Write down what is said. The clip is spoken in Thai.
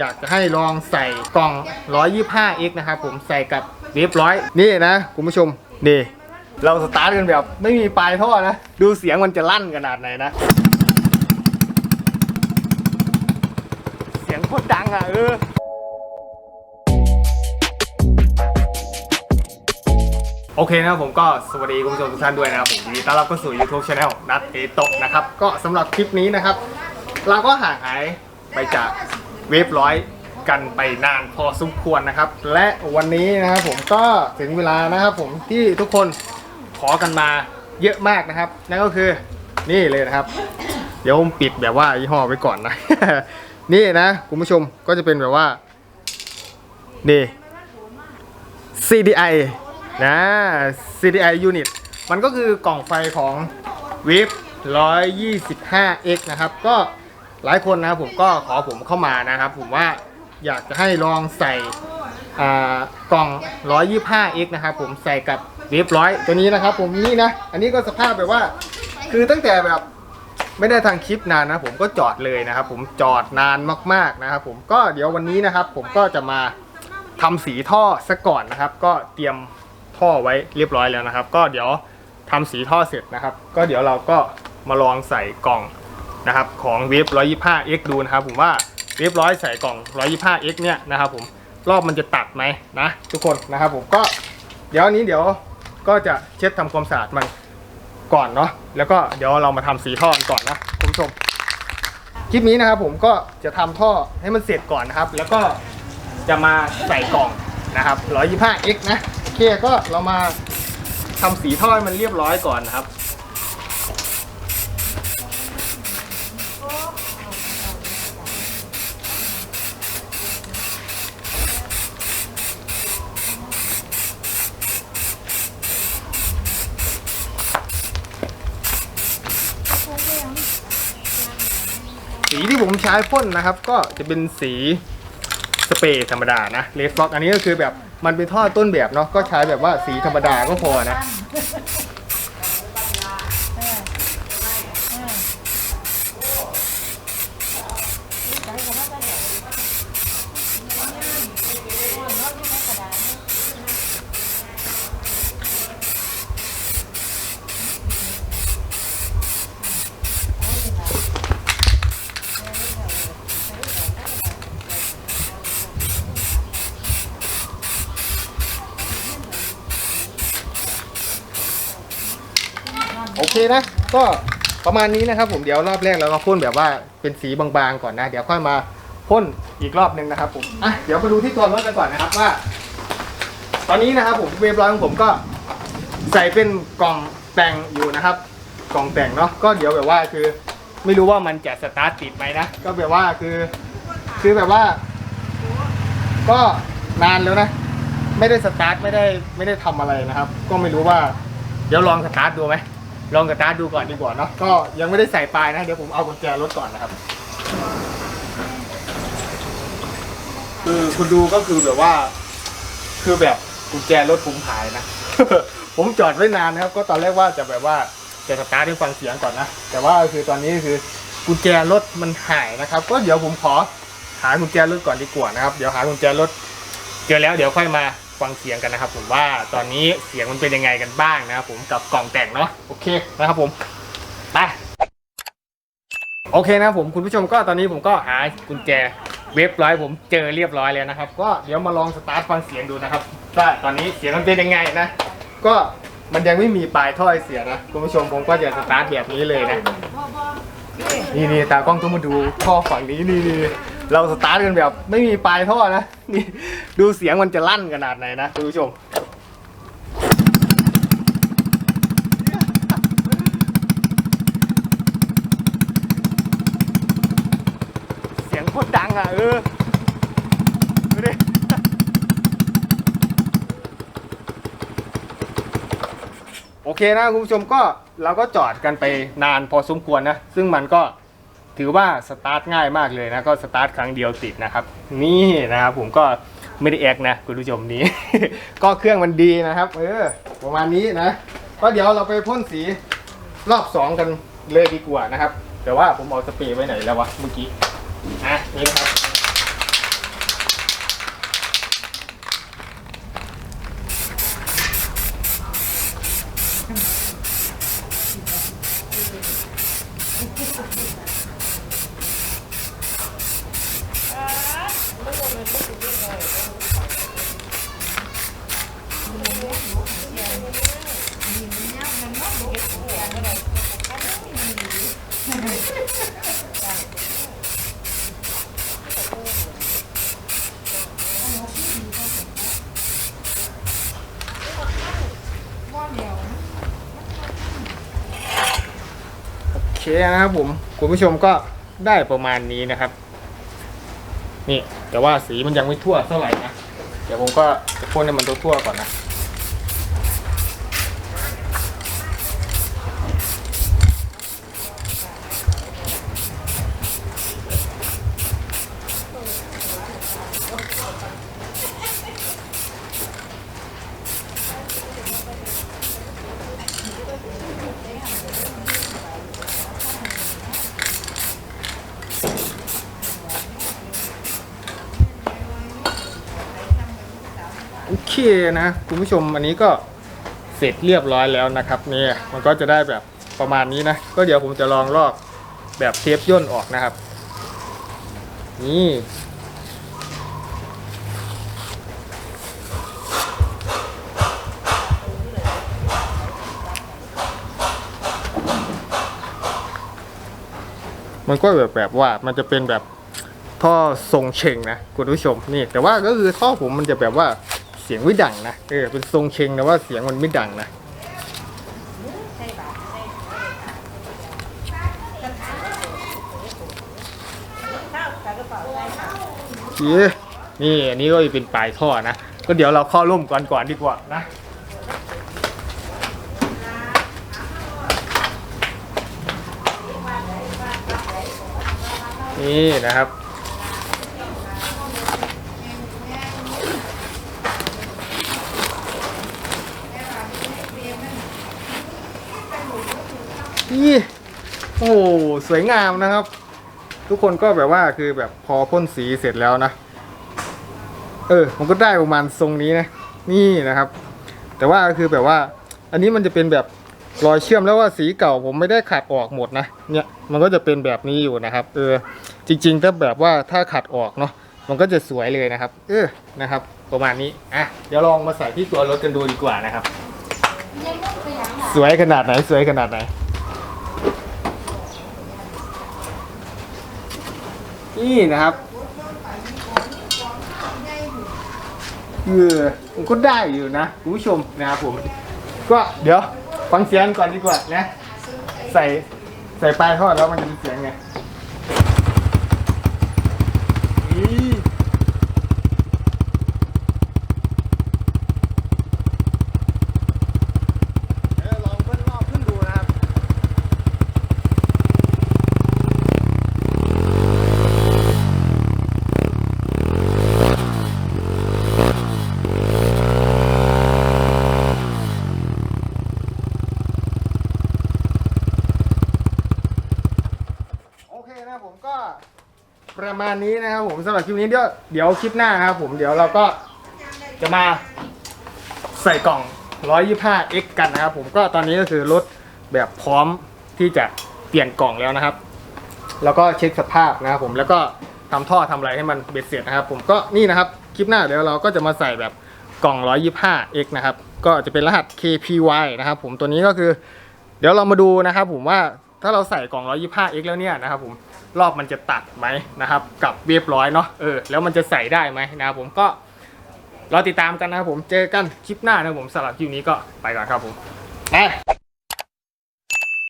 อยากจะให้ลองใส่กล่อง 125x นะครับผมใส่กับเรียบร้อย นี่นะคุณผู้ชมนี่เราสตาร์ทกันแบบไม่มีปลายท่อนะ ดูเสียงมันจะลั่นขนาดไหนนะ เสียงโคตรดังอะเออโอเคนะครับผมก็สวัสดีคุณผู้ชมทุกท่านด้วยนะครับผมยินดีต้อนรับเข้าสู่ YouTube Channel นัดเอโตะนะครับ ก็สำหรับคลิปนี้นะครับ เราก็ห่างหายไปจาก เวฟร้อยกันไปนานพอสมควรนะครับ และวันนี้นะครับผมก็ถึงเวลานะครับผมที่ทุกคนขอกันมาเยอะมากนะครับ นั่นก็คือนี่เลยนะครับ เดี๋ยวผมปิดแบบว่ายี่ห้อไว้ก่อนนะ นี่นะคุณผู้ชมก็จะเป็นแบบว่านี่ CDI นะ CDI unit มันก็คือกล่องไฟของ w a v 125x นะครับ ก็ หลายคนนะครับผมก็ขอผมเข้ามานะครับ ผมว่าอยากจะให้ลองใส่กล่อง 125x นะครับผมใส่กับเรียบร้อยตัวนี้นะครับ ผมนี่นะ อันนี้ก็สภาพแบบว่า คือตั้งแต่แบบไม่ได้ทางคลิปนานนะผมก็จอดเลยนะครับ ผมจอดนานมากๆนะครับ ผมก็เดี๋ยววันนี้นะครับ ผมก็จะมาทำสีท่อซะก่อนนะครับ ก็เตรียมท่อไว้เรียบร้อยแล้วนะครับ ก็เดี๋ยวทำสีท่อเสร็จนะครับ ก็เดี๋ยวเราก็มาลองใส่กล่อง นะครับของเวฟ 125x ดูนะครับผมว่าเวฟร้อยใส่กล่อง 125x เนี่ยนะครับผมรอบมันจะตัดไหมนะทุกคนนะครับผมก็เดี๋ยวนี้เดี๋ยวก็จะเช็ดทำความสะอาดมันก่อนเนาะแล้วก็เดี๋ยวเรามาทำสีท่อก่อนนะคุณผู้ชมคลิปนี้นะครับผมก็จะทำท่อให้มันเสร็จก่อนนะครับ แล้วก็จะมาใส่กล่องนะครับ 125x นะโอเคก็เรามาทำสีท่อให้มันเรียบร้อยก่อนนะครับ สีที่ผมใช้พ่นนะครับ ก็จะเป็นสีสเปรย์ธรรมดานะเลสฟ็อกอันนี้ก็คือแบบมันเป็นท่อต้นแบบเนาะก็ใช้แบบว่าสีธรรมดาก็พอนะ เคนะ ก็ประมาณนี้นะครับผมเดี๋ยวรอบแรกเราก็พ่นแบบว่าเป็นสีบางๆก่อนนะ เดี๋ยวค่อยมาพ่นอีกรอบหนึ่งนะครับผมอะเดี๋ยวมาดูที่ตัวรถกันก่อนนะครับว่า ตอนนี้นะครับผมเวฟร้อยของผมก็ใส่เป็นกล่องแต่งอยู่นะครับ กล่องแต่งเนาะก็เดี๋ยวแบบว่าคือ ไม่รู้ว่ามันจะสตาร์ทติดไหมนะก็แบบว่าคือ คือแบบว่า ก็นานแล้วนะ ไม่ได้สตาร์ทไม่ได้ไม่ได้ทำอะไรนะครับ ก็ไม่รู้ว่า เดี๋ยวลองสตาร์ทดูไหม ลองสตาร์ทดูก่อนดีกว่าเนาะก็ยังไม่ได้ใส่ปลายนะ เดี๋ยวผมเอากุญแจรถก่อนนะครับ คือคุณดูก็คือแบบว่า คือแบบกุญแจรถผมหายนะ ผมจอดไว้นานนะครับ ก็ตอนแรกว่าจะแบบว่าจะสตาร์ทให้ฟังเสียงก่อนนะ แต่ว่าคือตอนนี้คือกุญแจรถมันหายนะครับ ก็เดี๋ยวผมขอหากุญแจรถก่อนดีกว่านะครับ เดี๋ยวหากุญแจรถเจอแล้วเดี๋ยวค่อยมา ฟังเสียงกันนะครับ ผมว่าตอนนี้เสียงมันเป็นยังไงกันบ้างนะครับผมกับกล่องแต่งเนาะโอเคนะครับผมไปโอเคนะครับผมคุณผู้ชมก็ตอนนี้ผมก็หากุญแจเว็บร้อยผมเจอเรียบร้อยแล้วนะครับ ก็เดี๋ยวมาลองสตาร์ทฟังเสียงดูนะครับว่าตอนนี้เสียงมันเป็นยังไงนะ ก็มันยังไม่มีปลายท่อให้เสียนะคุณผู้ชมผมก็จะสตาร์ทแบบนี้เลยนะนี่นี่ตากล้องต้องมาดูท่อฝั่งนี้นี่นี่ เราสตาร์ทกันแบบไม่มีปลายท่อนะนี่ดูเสียงมันจะลั่นขนาดไหนนะคุณผู้ชมเสียงโคตรดังอะเออดูดิโอเคนะคุณผู้ชมก็เราก็จอดกันไปนานพอสมควรนะ ซึ่งมันก็ ถือว่าสตาร์ทง่ายมากเลยนะก็สตาร์ทครั้งเดียวติดนะครับ นี่นะครับผมก็ไม่ได้แอกนะคุณผู้ชมนี้ ก็เครื่องมันดีนะครับ เออ ประมาณนี้นะก็เดี๋ยวเราไปพ่นสีรอบสองกันเลยดีกว่านะครับ แต่ว่าผมเอาสเปรย์ไว้ไหนแล้ววะเมื่อกี้อะนี่นะครับ โอเคนะครับผมคุณผู้ชมก็ได้ประมาณนี้นะครับ นี่แต่ว่าสีมันยังไม่ทั่วเท่าไหร่นะ เดี๋ยวผมก็จะพ่นให้มันทั่วๆก่อนนะ เคนะคุณผู้ชมอันนี้ก็เสร็จเรียบร้อยแล้วนะครับเนี่ยมันก็จะได้แบบประมาณนี้นะก็เดี๋ยวผมจะลองลอกแบบเทปย่นออกนะครับ นี่มันก็แบบแบบว่ามันจะเป็นแบบท่อทรงเชงนะคุณผู้ชมนี่ แต่ว่าก็คือท่อผมมันจะแบบว่า เสียงไม่ดังนะ เออ เป็นทรงเชงแต่ว่าเสียงมันไม่ดังนะเย้นี่อันนี้ก็เป็นปลายท่อนะ ก็เดี๋ยวเราเข้าร่มก่อนก่อนดีกว่านะ นี่นะครับ นี่โอ้โหสวยงามนะครับ ทุกคนก็แบบว่าคือแบบพอพ่นสีเสร็จแล้วนะ เออมันก็ได้ประมาณทรงนี้นะ นี่นะครับ แต่ว่าคือแบบว่า อันนี้มันจะเป็นแบบรอยเชื่อมแล้วว่าสีเก่าผมไม่ได้ขัดออกหมดนะ เนี่ยมันก็จะเป็นแบบนี้อยู่นะครับ เออ จริงๆถ้าแบบว่าถ้าขัดออกเนาะมันก็จะสวยเลยนะครับ เออนะครับ ประมาณนี้อะเดี๋ยวลองมาใส่ที่ตัวรถกันดูดีกว่านะครับ สวยขนาดไหนสวยขนาดไหน นี่นะครับเออมันก็ได้อยู่นะคุณผู้ชมนะครับผม ก็เดี๋ยวฟังเสียงก่อนดีกว่านะ ใส่ใส่ปลายทอดแล้วมันจะเป็นเสียงไงนี่เดี๋ยวลองเบิ้ลรอบขึ้นดูนะครับ โอเคนะครับผมก็ประมาณนี้นะครับผม สำหรับคลิปนี้เดี๋ยวเดี๋ยวคลิปหน้าครับผมเดี๋ยวเราก็จะมาใส่กล่อง 125x กันนะครับ ผมก็ตอนนี้ก็คือรถแบบพร้อมที่จะเปลี่ยนกล่องแล้วนะครับ แล้วก็เช็คสภาพนะครับผมแล้วก็ทำท่อทำอะไรให้มันเบ็ดเสร็จนะครับ ผมก็นี่นะครับคลิปหน้าเดี๋ยวเราก็จะมาใส่แบบกล่อง 125x นะครับก็จะเป็นรหัส KPY นะครับผมตัวนี้ก็คือ เดี๋ยวเรามาดูนะครับ ผมว่าถ้าเราใส่กล่อง 125x แล้วเนี่ยนะครับผม รอบมันจะตัดไหมนะครับ กับเรียบร้อยเนาะเออแล้วมันจะใส่ได้ไหมนะครับผมก็รอติดตามกันนะครับผมเจอกันคลิปหน้านะครับผมสำหรับคลิปนี้ก็ไปก่อนครับผมไป